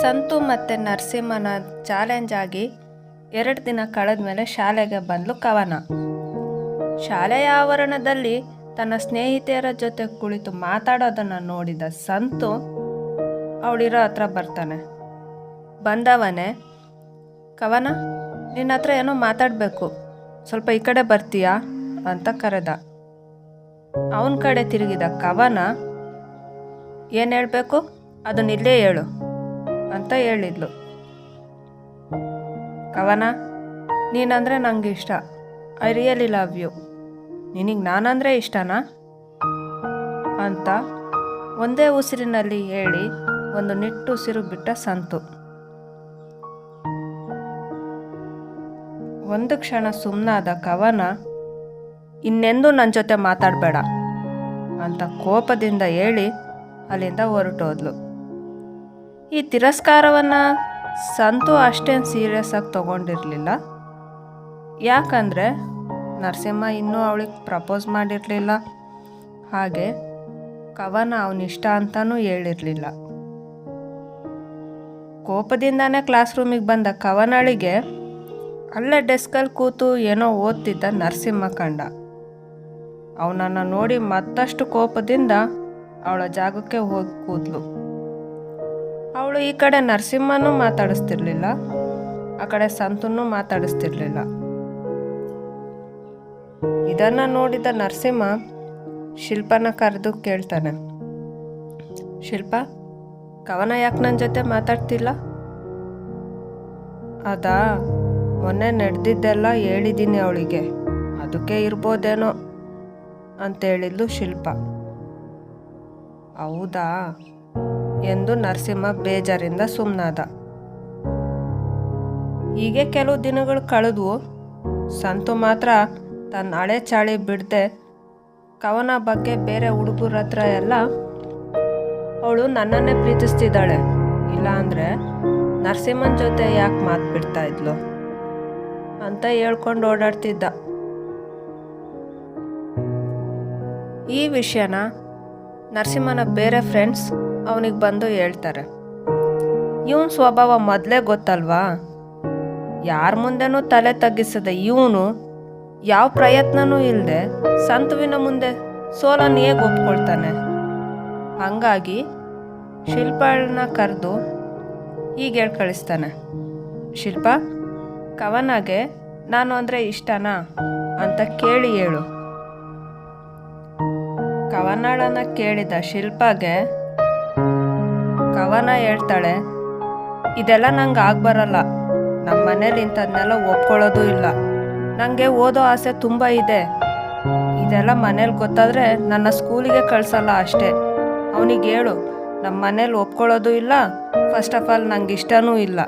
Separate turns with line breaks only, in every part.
ಸಂತು ಮತ್ತು ನರಸಿಂಹನ ಚಾಲೆಂಜ್ ಆಗಿ ಎರಡು ದಿನ ಕಳೆದ ಮೇಲೆ ಶಾಲೆಗೆ ಬಂದ್ಲು ಕವನ. ಶಾಲೆಯ ಆವರಣದಲ್ಲಿ ತನ್ನ ಸ್ನೇಹಿತೆಯರ ಜೊತೆ ಕುಳಿತು ಮಾತಾಡೋದನ್ನು ನೋಡಿದ ಸಂತು, ಅವಳಿರೋ ಹತ್ರ ಬರ್ತಾನೆ. ಬಂದವನೇ, ಕವನ, ನಿನ್ನ ಹತ್ರ ಏನೋ ಮಾತಾಡಬೇಕು. ಸ್ವಲ್ಪ ಈ ಕಡೆ ಬರ್ತೀಯಾ? ಅಂತ ಕರೆದ. ಅವನ ಕಡೆ ತಿರುಗಿದ ಕವನ, ಏನು ಹೇಳಬೇಕು? ಅದನ್ನ ಇಲ್ಲೇ ಹೇಳು ಅಂತ ಹೇಳಿದ್ಲು. ಕವನ, ನೀನಂದರೆ ನಂಗೆ ಇಷ್ಟ. ಐ ರಿಯಲಿ ಲವ್ ಯು ನಿನಗೆ ನಾನಂದರೆ ಇಷ್ಟನಾ? ಅಂತ ಒಂದೇ ಉಸಿರಿನಲ್ಲಿ ಹೇಳಿ ಒಂದು ನಿಟ್ಟುಸಿರು ಬಿಟ್ಟ ಸಂತು. ಒಂದು ಕ್ಷಣ ಸುಮ್ಮನಾದ ಕವನ, ಇನ್ನೆಂದೂ ನನ್ನ ಜೊತೆ ಮಾತಾಡಬೇಡ ಅಂತ ಕೋಪದಿಂದ ಹೇಳಿ ಅಲ್ಲಿಂದ ಹೊರಟೋದ್ಲು. ಈ ತಿರಸ್ಕಾರವನ್ನು ಸಂತು ಅಷ್ಟೇನು ಸೀರಿಯಸ್ ಆಗಿ ತಗೊಂಡಿರಲಿಲ್ಲ. ಯಾಕಂದರೆ ನರಸಿಂಹ ಇನ್ನೂ ಅವಳಿಗೆ ಪ್ರಪೋಸ್ ಮಾಡಿರಲಿಲ್ಲ. ಹಾಗೆ ಕವನ ಅವನಿಷ್ಟ ಅಂತಲೂ ಹೇಳಿರಲಿಲ್ಲ. ಕೋಪದಿಂದನೇ ಕ್ಲಾಸ್ ರೂಮಿಗೆ ಬಂದ ಕವನಳಿಗೆ ಅಲ್ಲೇ ಡೆಸ್ಕಲ್ಲಿ ಕೂತು ಏನೋ ಓದ್ತಿದ್ದ ನರಸಿಂಹ ಕಂಡ. ಅವನನ್ನು ನೋಡಿ ಮತ್ತಷ್ಟು ಕೋಪದಿಂದ ಅವಳ ಜಾಗಕ್ಕೆ ಹೋಗಿ ಕೂದ್ಲು. ಅವಳು ಈ ಕಡೆ ನರಸಿಂಹನೂ ಮಾತಾಡಿಸ್ತಿರ್ಲಿಲ್ಲ, ಆ ಕಡೆ ಸಂತನೂ ಮಾತಾಡಿಸ್ತಿರ್ಲಿಲ್ಲ. ಇದನ್ನ ನೋಡಿದ ನರಸಿಂಹ ಶಿಲ್ಪನ ಕರೆದು ಕೇಳ್ತಾನೆ, ಶಿಲ್ಪ, ಕವನ ಯಾಕೆ ನನ್ನ ಜೊತೆ ಮಾತಾಡ್ತಿಲ್ಲ? ಅದಾ, ಮೊನ್ನೆ ನಡೆದಿದ್ದೆಲ್ಲ ಹೇಳಿದ್ದೀನಿ ಅವಳಿಗೆ, ಅದಕ್ಕೆ ಇರ್ಬೋದೇನೋ, ಅಂತೇಳಿದ್ಲು ಶಿಲ್ಪ. ಹೌದಾ? ಎಂದು ನರಸಿಂಹ ಬೇಜಾರಿಂದ ಸುಮ್ಮನಾದ ಹೀಗೆ ಕೆಲವು ದಿನಗಳು ಕಳೆದವು. ಸಂತು ಮಾತ್ರ ತನ್ನ ಹಳೆ ಚಾಳಿ ಬಿಡದೆ ಕವನ ಬಗ್ಗೆ ಬೇರೆ ಹುಡುಗರ ಹತ್ರ ಎಲ್ಲ ಅವಳು ನನ್ನನ್ನೇ ಪ್ರೀತಿಸ್ತಿದ್ದಾಳೆ. ಇಲ್ಲಾಂದರೆ ನರಸಿಂಹನ ಜೊತೆ ಯಾಕೆ ಮಾತು ಬಿಡ್ತಾ ಇದ್ಲು ಅಂತ ಹೇಳ್ಕೊಂಡು ಓಡಾಡ್ತಿದ್ದ. ಈ ವಿಷಯನ ನರಸಿಂಹನ ಬೇರೆ ಫ್ರೆಂಡ್ಸ್ ಅವನಿಗೆ ಬಂದು ಹೇಳ್ತಾರೆ, ಇವನ್ ಸ್ವಭಾವ ಮೊದಲೇ ಗೊತ್ತಲ್ವಾ? ಯಾರ ಮುಂದೆನೂ ತಲೆ ತಗ್ಗಿಸದ ಇವನು ಯಾವ ಪ್ರಯತ್ನನೂ ಇಲ್ಲದೆ ಸಂತುವಿನ ಮುಂದೆ ಸೋಲನ್ನು ಹೇಗೆ ಒಪ್ಕೊಳ್ತಾನೆ? ಹಂಗಾಗಿ ಶಿಲ್ಪಳನ್ನ ಕರೆದು ಹೀಗೆ ಹೇಳಿ ಕಳಿಸ್ತಾನೆ, ಶಿಲ್ಪ, ಕವನಾಗೆ ನಾನು ಅಂದರೆ ಇಷ್ಟನಾ? ಅಂತ ಕೇಳಿ ಹೇಳು. ಕವನಾಳನ ಕೇಳಿದ ಶಿಲ್ಪಗೆ ಕವನ ಹೇಳ್ತಾಳೆ, ಇದೆಲ್ಲ ನಂಗೆ ಆಗ್ಬರಲ್ಲ. ನಮ್ಮ ಮನೇಲಿ ಇಂಥದ್ನೆಲ್ಲ ಒಪ್ಕೊಳ್ಳೋದು ಇಲ್ಲ. ನನಗೆ ಓದೋ ಆಸೆ ತುಂಬ ಇದೆ. ಇದೆಲ್ಲ ಮನೇಲಿ ಗೊತ್ತಾದರೆ ನನ್ನ ಸ್ಕೂಲಿಗೆ ಕಳಿಸಲ್ಲ ಅಷ್ಟೇ. ಅವನಿಗೆ ಹೇಳು ನಮ್ಮ ಮನೇಲಿ ಒಪ್ಕೊಳ್ಳೋದು ಇಲ್ಲ ಫಸ್ಟ್ ಆಫ್ ಆಲ್ ನಂಗೆ ಇಷ್ಟನೂ ಇಲ್ಲ.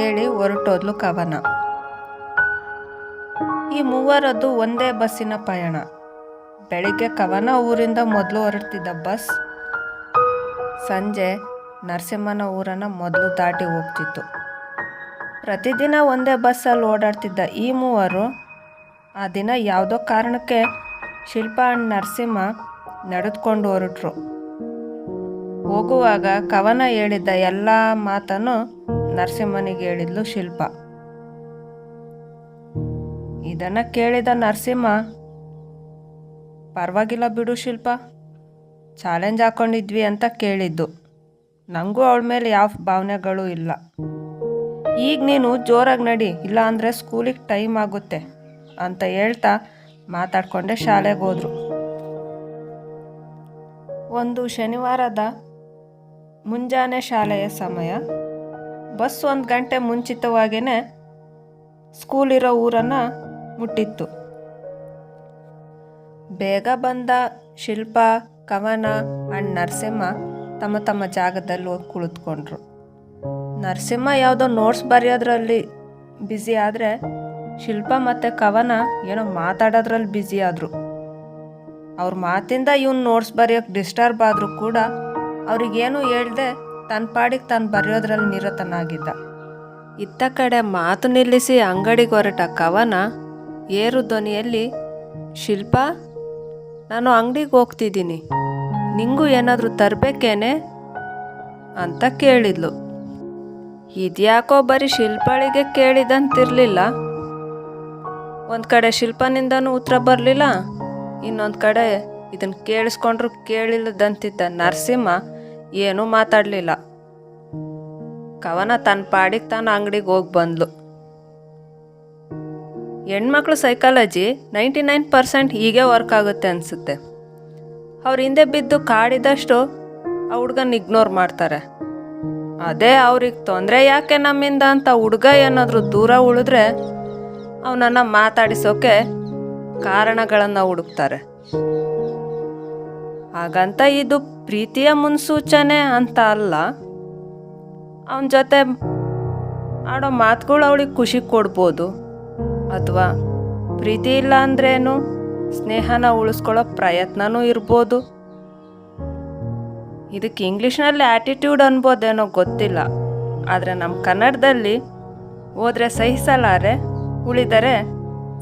ಹೇಳಿ ಹೊರಟೋದ್ಲು ಕವನ. ಈ ಮೂವರದ್ದು ಒಂದೇ ಬಸ್ಸಿನ ಪಯಣ. ಬೆಳಿಗ್ಗೆ ಕವನ ಊರಿಂದ ಮೊದಲು ಹೊರಡ್ತಿದ್ದ ಬಸ್ ಸಂಜೆ ನರಸಿಂಹನ ಊರನ್ನು ಮೊದಲು ದಾಟಿ ಹೋಗ್ತಿತ್ತು. ಪ್ರತಿದಿನ ಒಂದೇ ಬಸ್ಸಲ್ಲಿ ಓಡಾಡ್ತಿದ್ದ ಈ ಮೂವರು ಆ ದಿನ ಯಾವುದೋ ಕಾರಣಕ್ಕೆ ಶಿಲ್ಪ ಅಂಡ್ ನರಸಿಂಹ ನಡೆದುಕೊಂಡು ಹೊರಟ್ರು. ಹೋಗುವಾಗ ಕವನ ಹೇಳಿದ್ದ ಎಲ್ಲ ಮಾತನ್ನು ನರಸಿಂಹನಿಗೆ ಹೇಳಿದ್ಲು ಶಿಲ್ಪ. ಇದನ್ನು ಕೇಳಿದ ನರಸಿಂಹ ಪರವಾಗಿಲ್ಲ ಬಿಡು ಶಿಲ್ಪ. ಚಾಲೆಂಜ್ ಹಾಕೊಂಡಿದ್ವಿ ಅಂತ ಕೇಳಿದ್ದು. ನನಗೂ ಅವಳ ಮೇಲೆ ಯಾವ ಭಾವನೆಗಳು ಇಲ್ಲ. ಈಗ ನೀನು ಜೋರಾಗಿ ನಡಿ ಇಲ್ಲ ಅಂದರೆ ಸ್ಕೂಲಿಗೆ ಟೈಮ್ ಆಗುತ್ತೆ ಅಂತ ಹೇಳ್ತಾ ಮಾತಾಡ್ಕೊಂಡೆ ಶಾಲೆಗೆ ಹೋದ್ರು. ಒಂದು ಶನಿವಾರದ ಮುಂಜಾನೆ ಶಾಲೆಯ ಸಮಯ. ಬಸ್ ಒಂದು ಗಂಟೆ ಮುಂಚಿತವಾಗಿಯೇ ಸ್ಕೂಲಿರೋ ಊರನ್ನು ಮುಟ್ಟಿತ್ತು. ಬೇಗ ಬಂದ ಶಿಲ್ಪ, ಕವನ ಅಂಡ್ ನರಸಿಂಹ ತಮ್ಮ ತಮ್ಮ ಜಾಗದಲ್ಲಿ ಹೋಗಿ ಕುಳಿತುಕೊಂಡ್ರು. ನರಸಿಂಹ ಯಾವುದೋ ನೋಟ್ಸ್ ಬರೆಯೋದ್ರಲ್ಲಿ ಬ್ಯುಸಿ ಆದರೆ ಶಿಲ್ಪ ಮತ್ತು ಕವನ ಏನೋ ಮಾತಾಡೋದ್ರಲ್ಲಿ ಬ್ಯುಸಿ ಆದರು. ಅವ್ರ ಮಾತಿಂದ ಇವನು ನೋಟ್ಸ್ ಬರೆಯೋಕ್ಕೆ ಡಿಸ್ಟರ್ಬ್ ಆದರೂ ಕೂಡ ಅವ್ರಿಗೇನು ಹೇಳ್ದೆ ತನ್ನ ಪಾಡಿಗೆ ತಾನು ಬರೆಯೋದ್ರಲ್ಲಿ ನಿರತನಾಗಿದ್ದ. ಇತ್ತ ಕಡೆ ಮಾತು ನಿಲ್ಲಿಸಿ ಅಂಗಡಿಗೆ ಹೊರಟ ಕವನ ಏರು ಧ್ವನಿಯಲ್ಲಿ, ಶಿಲ್ಪ ನಾನು ಅಂಗಡಿಗೆ ಹೋಗ್ತಿದ್ದೀನಿ. ನಿಂಗೂ ಏನಾದರೂ ತರಬೇಕೇನೆ? ಅಂತ ಕೇಳಿದ್ಲು. ಇದ್ಯಾಕೋ ಬರೀ ಶಿಲ್ಪಾಳಿಗೆ ಕೇಳಿದಂತಿರಲಿಲ್ಲ. ಒಂದು ಕಡೆ ಶಿಲ್ಪನಿಂದನೂ ಉತ್ತರ ಬರಲಿಲ್ಲ. ಇನ್ನೊಂದು ಕಡೆ ಇದನ್ನು ಕೇಳಿಸ್ಕೊಂಡ್ರು ಕೇಳಿಲ್ಲದಂತಿದ್ದ ನರಸಿಂಹ ಏನೂ ಮಾತಾಡಲಿಲ್ಲ. ಕವನ ತನ್ನ ಪಾಡಿಗೆ ತಾನು ಅಂಗಡಿಗೆ ಹೋಗಿ ಬಂದ್ಲು. ಹೆಣ್ಮಕ್ಳು ಸೈಕಾಲಜಿ ನೈಂಟಿ ನೈನ್ ಪರ್ಸೆಂಟ್ ಹೀಗೆ ವರ್ಕ್ ಆಗುತ್ತೆ ಅನಿಸುತ್ತೆ. ಅವ್ರ ಹಿಂದೆ ಬಿದ್ದು ಕಾಡಿದಷ್ಟು ಆ ಹುಡ್ಗನ ಇಗ್ನೋರ್ ಮಾಡ್ತಾರೆ. ಅದೇ ಅವ್ರಿಗೆ ತೊಂದರೆ ಯಾಕೆ ನಮ್ಮಿಂದ ಅಂತ ಹುಡುಗ ಏನಾದರೂ ದೂರ ಉಳಿದ್ರೆ ಅವನನ್ನು ಮಾತಾಡಿಸೋಕೆ ಕಾರಣಗಳನ್ನು ಹುಡುಕ್ತಾರೆ. ಹಾಗಂತ ಇದು ಪ್ರೀತಿಯ ಮುನ್ಸೂಚನೆ ಅಂತ ಅಲ್ಲ. ಅವನ ಜೊತೆ ಆಡೋ ಮಾತುಗಳು ಅವಳಿಗೆ ಖುಷಿ ಕೊಡ್ಬೋದು. ಅಥವಾ ಪ್ರೀತಿ ಇಲ್ಲ ಅಂದ್ರೇನು? ಸ್ನೇಹನ ಉಳಿಸ್ಕೊಳ್ಳೋ ಪ್ರಯತ್ನನೂ ಇರ್ಬೋದು. ಇದಕ್ಕೆ ಇಂಗ್ಲೀಷ್ನಲ್ಲಿ ಆ್ಯಟಿಟ್ಯೂಡ್ ಅನ್ಬೋದೇನೋ ಗೊತ್ತಿಲ್ಲ. ಆದರೆ ನಮ್ಮ ಕನ್ನಡದಲ್ಲಿ ಹೋದರೆ ಸಹಿಸಲಾರೆ, ಉಳಿದರೆ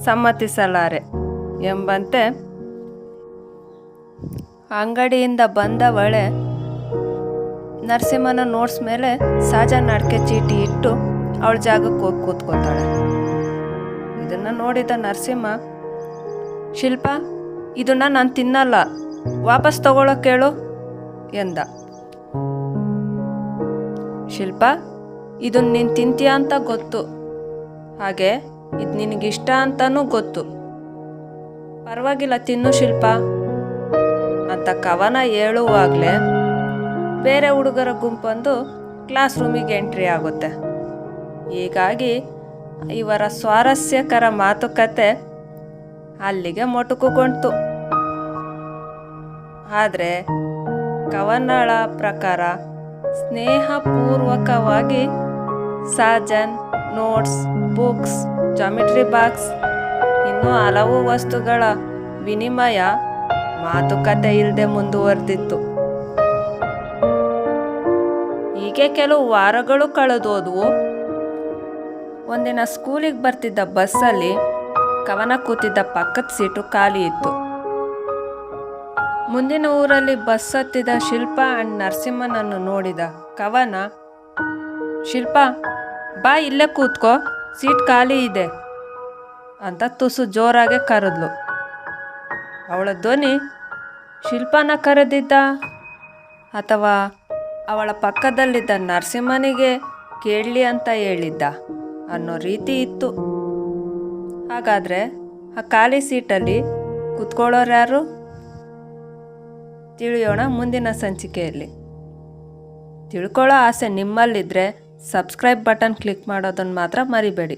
ಸಮ್ಮತಿಸಲಾರೆ ಎಂಬಂತೆ ಅಂಗಡಿಯಿಂದ ಬಂದವಳೆ ನರಸಿಂಹನ ನೋಟ್ಸ್ ಮೇಲೆ ಸಾಜಾ ನಡ್ಕೆ ಚೀಟಿ ಇಟ್ಟು ಅವಳ ಜಾಗಕ್ಕೆ ಹೋಗಿ ಕೂತ್ಕೋತಾಳೆ. ಇದನ್ನು ನೋಡಿದ ನರಸಿಂಹ, ಶಿಲ್ಪ, ಇದನ್ನ ನಾನು ತಿನ್ನಲ್ಲ, ವಾಪಸ್ ತಗೊಳ್ಳೋ ಕೇಳು, ಎಂದ. ಶಿಲ್ಪ ಇದನ್ನ ನೀನು ತಿಂತೀಯ ಅಂತ ಗೊತ್ತು. ಹಾಗೆ ಇದು ನಿನಗಿಷ್ಟ ಅಂತನೂ ಗೊತ್ತು. ಪರವಾಗಿಲ್ಲ, ತಿನ್ನು ಶಿಲ್ಪ, ಅಂತ ಕವನ ಹೇಳುವಾಗಲೇ ಬೇರೆ ಹುಡುಗರ ಗುಂಪೊಂದು ಕ್ಲಾಸ್ ರೂಮಿಗೆ ಎಂಟ್ರಿ ಆಗುತ್ತೆ. ಹೀಗಾಗಿ ಇವರ ಸ್ವಾರಸ್ಯಕರ ಮಾತುಕತೆ ಅಲ್ಲಿಗೆ ಮೊಟುಕುಗೊಂಡ್ತು. ಆದರೆ ಕವನಳ ಪ್ರಕಾರ ಸ್ನೇಹಪೂರ್ವಕವಾಗಿ Sajan, notes, books, geometry box, ಇನ್ನೂ ಹಲವು ವಸ್ತುಗಳ ವಿನಿಮಯ ಮಾತುಕತೆ ಇಲ್ಲದೆ ಮುಂದುವರೆದಿತ್ತು. ಹೀಗೆ ಕೆಲವು ವಾರಗಳು ಕಳೆದೋದ್ವು. ಒಂದಿನ ಸ್ಕೂಲಿಗೆ ಬರ್ತಿದ್ದ ಬಸ್ಸಲ್ಲಿ ಕವನ ಕೂತಿದ್ದ ಪಕ್ಕದ ಸೀಟು ಖಾಲಿ ಇತ್ತು. ಮುಂದಿನ ಊರಲ್ಲಿ ಬಸ್ ಹತ್ತಿದ ಶಿಲ್ಪ ಅಂಡ್ ನರಸಿಂಹನನ್ನು ನೋಡಿದ ಕವನ, ಶಿಲ್ಪ, ಬಾ ಇಲ್ಲೇ ಕೂತ್ಕೋ, ಸೀಟ್ ಖಾಲಿ ಇದೆ ಅಂತ ತುಸು ಜೋರಾಗೆ ಕರೆದ್ಲು. ಅವಳ ಧ್ವನಿ ಶಿಲ್ಪನ ಕರೆದಿದ್ದ? ಅಥವಾ ಅವಳ ಪಕ್ಕದಲ್ಲಿದ್ದ ನರಸಿಂಹನಿಗೆ ಕೇಳಲಿ ಅಂತ ಹೇಳಿದ್ದ? ಅನ್ನೋ ರೀತಿ ಇತ್ತು. ಹಾಗಾದರೆ ಆ ಖಾಲಿ ಸೀಟಲ್ಲಿ ಕುತ್ಕೊಳ್ಳೋರು ಯಾರು? ತಿಳಿಯೋಣ ಮುಂದಿನ ಸಂಚಿಕೆಯಲ್ಲಿ. ತಿಳ್ಕೊಳ್ಳೋ ಆಸೆ ನಿಮ್ಮಲ್ಲಿದ್ದರೆ ಸಬ್ಸ್ಕ್ರೈಬ್ ಬಟನ್ ಕ್ಲಿಕ್ ಮಾಡೋದನ್ನು ಮಾತ್ರ ಮರಿಬೇಡಿ.